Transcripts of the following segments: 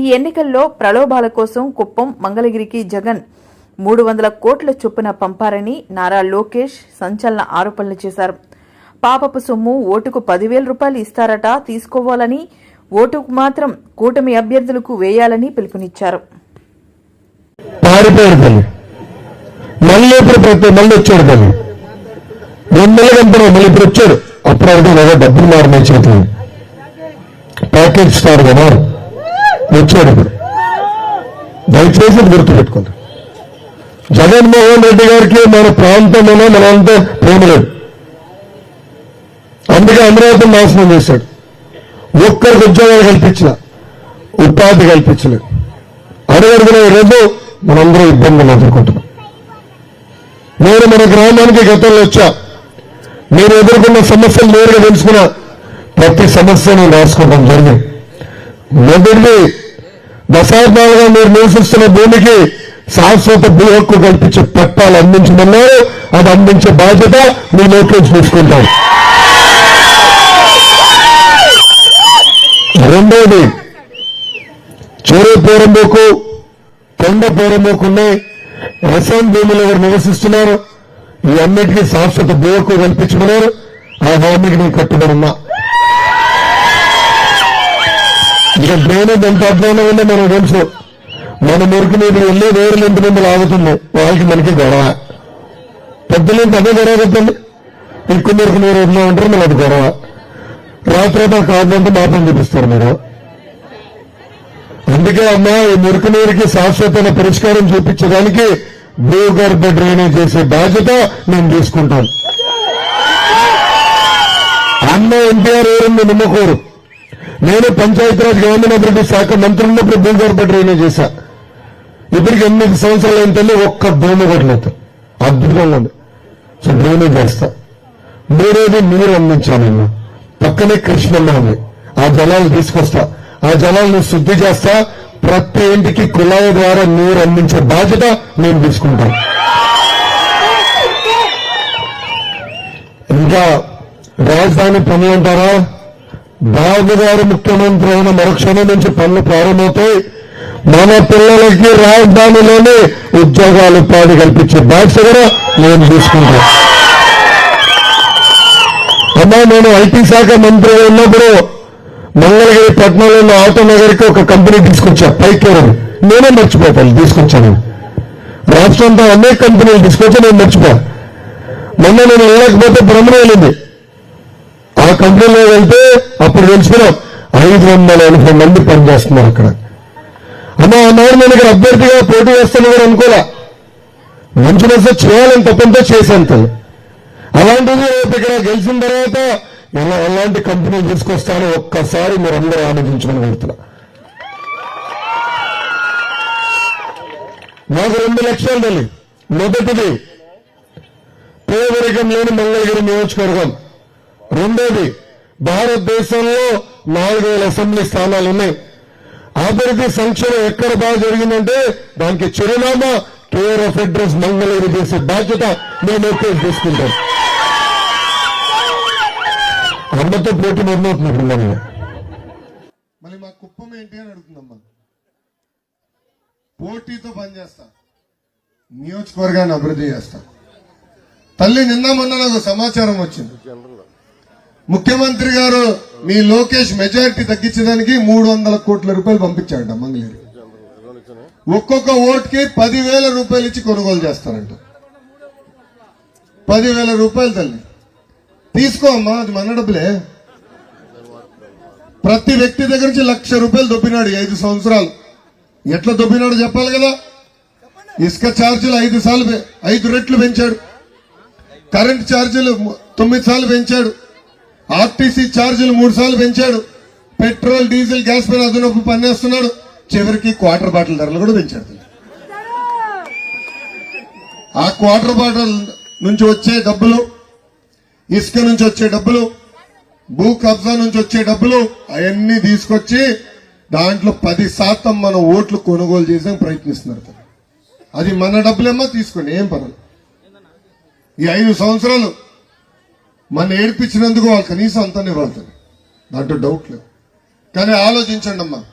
ఈ ఎన్నికల్లో ప్రలోభాల కోసం కుప్పం మంగళగిరికి జగన్ మూడు వందల కోట్ల చొప్పున పంపారని నారా లోకేష్ సంచలన ఆరోపణలు చేశారు. పాపపు సొమ్ము ఓటుకు పదివేల రూపాయలు ఇస్తారట తీసుకోవాలని ఓటుకు మాత్రం కూటమి అభ్యర్థులకు వేయాలని పిలుపునిచ్చారు. మళ్ళీ ఇప్పుడు ప్రతి మళ్ళీ వచ్చాడు రెండు నెలలు మళ్ళీ ఇప్పుడు వచ్చాడు. అప్పుడు డబ్బులు చేతులు ప్యాకేజ్ స్టార్ కదా. వచ్చాడు. ఇప్పుడు దయచేసి గుర్తుపెట్టుకోండి. జగన్మోహన్ రెడ్డి గారికి మన ప్రాంతంలోనే మనంతా ప్రేమ లేదు. అందుకే అమరావతి నాశనం చేశాడు. ఒక్కరికి ఉద్యోగాలు కల్పించిన ఉపాధి కల్పించలేదు. అడుగడుగున ఈరోజు మనందరూ ఇబ్బందులు ఎదుర్కొంటున్నాం. నేను మన గ్రామానికి గతంలో వచ్చా. నేను ఎదుర్కొన్న సమస్యలు నేరుగా తెలుసుకున్న ప్రతి సమస్యను రాసుకోవడం జరిగింది. మొదటిది దశాబ్దాలుగా మీరు నివసిస్తున్న భూమికి శాశ్వత భూ హక్కు కల్పించే పట్టాలు అందించమన్నారు. అది అందించే బాధ్యత మీ నోట్లో తీసుకుంటాం రెండోది చెరువు పూరంబోకు కొండ పేరంబోకు ఉన్నాయి రసం భూములు ఎవరు నివసిస్తున్నారు? ఈ అన్నిటికీ శాశ్వత హక్కు కల్పించమన్నారు. ఆ హామీకి నేను కట్టుబడి ఉన్నా ఇక డ్రైనేజ్ ఎంత అధ్వానం ఉందో మనకు తెలుసు. మన మురికి మీద వెళ్ళి వేరే ఇంటి ముందు లాగుతుంది వాళ్ళకి మనకి గొడవ. పెద్దలు అదే గొడవ పెట్టండి ఎక్కువ మురికి నీరు వదిలే ఉంటారు మళ్ళీ అది గొడవ. రాత్రి కావాలంటే మాత్రం చూపిస్తారు మీరు. అందుకే అమ్మ ఈ మురికి నీరుకి శాశ్వతమైన పరిష్కారం చూపించడానికి భూగర్భ డ్రైనేజ్ చేసే బాధ్యత నేను తీసుకుంటాను అన్న ఎన్టీఆర్ ఎవరుంది నిమ్మకూరు. నేను పంచాయతీరాజ్ గ్రామీణాభివృద్ధి శాఖ మంత్రి ఉన్నప్పుడు భూగర్భ డ్రైనేజ్ చేశా. ఇప్పటికి ఎనిమిది సంవత్సరాలు ఏంటంటే ఒక్క భూమి కొట్టలేదు. అద్భుతంగా ఉంది. సో డ్రైనేజ్ చేస్తా. మూడోది నీరు అందించానన్నా పక్కనే కృష్ణమ్మ ఉంది. ఆ జలాలు తీసుకొస్తా. ఆ జలాలను శుద్ధి చేస్తా. ప్రతి ఇంటికి కుళాయి ద్వారా నీరు అందించే బాధ్యత నేను తీసుకుంటాను ఇంకా రాజధాని పనులు అంటారా? బాబు గారు ముఖ్యమంత్రి అయిన మరుక్షణం నుంచి పనులు ప్రారంభమవుతాయి. మన పిల్లలకి రాజధానిలోనే ఉద్యోగాలు ఉపాధి కల్పించే బాధ్యత కూడా నేను తీసుకుంటాను అమ్మా నేను ఐటీ శాఖ మంత్రి ఉన్నప్పుడు మంగళగిరి పట్టణంలో ఉన్న ఆటో నగర్కి ఒక కంపెనీ తీసుకొచ్చా పైకేరం నేనే మర్చిపోతాను తీసుకొచ్చాను. రాష్ట్రంతో అనేక కంపెనీలు తీసుకొచ్చా నేను మర్చిపోయా మొన్న నేను వెళ్ళకపోతే భ్రమణ వెళ్ళింది కంపెనీలో వెళ్తే అప్పుడు తెలుసుకున్నాం. ఐదు వందల ఎనభై మంది పనిచేస్తున్నారు అక్కడ. అమ్మా అన్నాడు నేను ఇక్కడ అభ్యర్థిగా పోటీ చేస్తాను కూడా అనుకోలే. మంచి మనసు చేయాలని తప్పంతో చేశాను తను. అలాంటిది రేపు ఇక్కడ గెలిచిన తర్వాత ఎలా ఎలాంటి కంపెనీ తీసుకొస్తానో ఒక్కసారి మీరు అందరూ ఆలోచించమని కోరుతున్నా నాకు రెండు లక్ష్యాలు తల్లి. మొదటిది పేదరికం లేని మంగళగిరి నియోజకవర్గం. రెండోది భారతదేశంలో నాలుగు వేల అసెంబ్లీ స్థానాలు ఉన్నాయి. అభివృద్ధి సంక్షేమం ఎక్కడ బాగా జరిగిందంటే దానికి చిరునామా కేర్ ఆఫ్ అడ్రస్ మంగళగిరి చేసే బాధ్యత మేము ఎక్కువ తీసుకుంటాం అమ్మతో పోటీ మొదలవుతున్నప్పుడు మనం మళ్ళీ మా కుప్పం ఏంటి అని అడుగుతుందమ్మా పోటీతో పనిచేస్తా నియోజకవర్గాన్ని అభివృద్ధి చేస్తా. తల్లి నిన్న మొన్న నాకు సమాచారం వచ్చింది. ముఖ్యమంత్రి గారు మీ లోకేష్ మెజారిటీ తగ్గించడానికి మూడు వందల కోట్ల రూపాయలు పంపించాడంట మంగళగిరి. ఒక్కొక్క ఓటుకి పదివేల రూపాయలు ఇచ్చి కొనుగోలు చేస్తారంట. పదివేల రూపాయలు తల్లి. తీసుకో అమ్మా అది మన డబ్బులే. ప్రతి వ్యక్తి దగ్గర నుంచి లక్ష రూపాయలు దొబ్బినాడు ఐదు సంవత్సరాలు. ఎట్లా దొబ్బినాడు చెప్పాలి కదా. ఇసుక ఛార్జీలు ఐదు సార్లు ఐదు రెట్లు పెంచాడు. కరెంట్ ఛార్జీలు తొమ్మిది సార్లు పెంచాడు. ఆర్టీసీ ఛార్జీలు మూడు సార్లు పెంచాడు. పెట్రోల్ డీజిల్ గ్యాస్ పైన అదనపు పన్నేస్తున్నాడు చివరికి క్వార్టర్ బాటిల్ ధరలు కూడా పెంచాడు. ఆ క్వార్టర్ బాటిల్ నుంచి వచ్చే డబ్బులు ఇసుక నుంచి వచ్చే డబ్బులు భూ కబ్జా నుంచి వచ్చే డబ్బులు అవన్నీ తీసుకొచ్చి దాంట్లో పది శాతం మన ఓట్లు కొనుగోలు చేసే ప్రయత్నిస్తున్నారు అది మన డబ్బులేమో తీసుకోండి ఏం పర్వాలేదు. ఈ ఐదు సంవత్సరాలు మన ఏడిపించినందుకు వాళ్ళు కనీసం అంతానే ఇవ్వాలి దాంట్లో డౌట్ లేదు. కానీ ఆలోచించండి అమ్మా.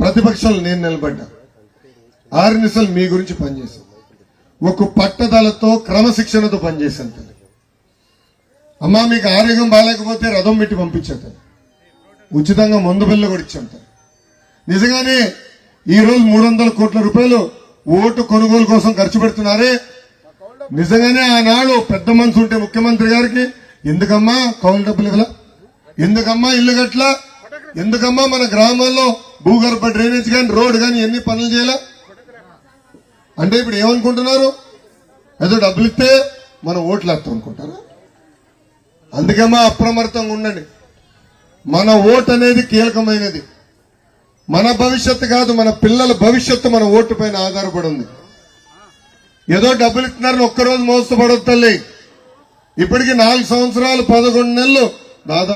ప్రతిపక్షాలు నేను నిలబడ్డా. ఆరు నిమిషాలు మీ గురించి పనిచేశాను. ఒక పట్టదలతో క్రమశిక్షణతో పనిచేశాను తల్లి. అమ్మా మీకు ఆరోగ్యం బాగాలేకపోతే రథం పెట్టి పంపించాను తల్లి. ఉచితంగా మందు బిల్లు కూడా ఇచ్చాను తల్లి. నిజంగానే ఈ రోజు మూడు వందల కోట్ల రూపాయలు ఓటు కొనుగోలు కోసం ఖర్చు పెడుతున్నారే నిజంగానే ఆనాడు పెద్ద మనసు ఉంటే ముఖ్యమంత్రి గారికి ఎందుకమ్మా కౌలు డబ్బులు ఇవ్వలా? ఎందుకమ్మా ఇల్లు గట్ల ఎందుకమ్మా మన గ్రామాల్లో భూగర్భ డ్రైనేజ్ కానీ రోడ్ కానీ ఎన్ని పనులు చేయాల? అంటే ఇప్పుడు ఏమనుకుంటున్నారు? ఏదో డబ్బులు ఇస్తే మనం ఓట్లు వేస్తాం అనుకుంటారా? అందుకమ్మా అప్రమత్తంగా ఉండండి. మన ఓటు అనేది కీలకమైనది. మన భవిష్యత్తు కాదు మన పిల్లల భవిష్యత్తు మన ఓటు పైన ఆధారపడి ఉంది. ఏదో డబ్బులు ఇస్తున్నారని ఒక్కరోజు మోసపడొద్దు తల్లి. ఇప్పటికి నాలుగు సంవత్సరాలు పదకొండు నెలలు దాదాపు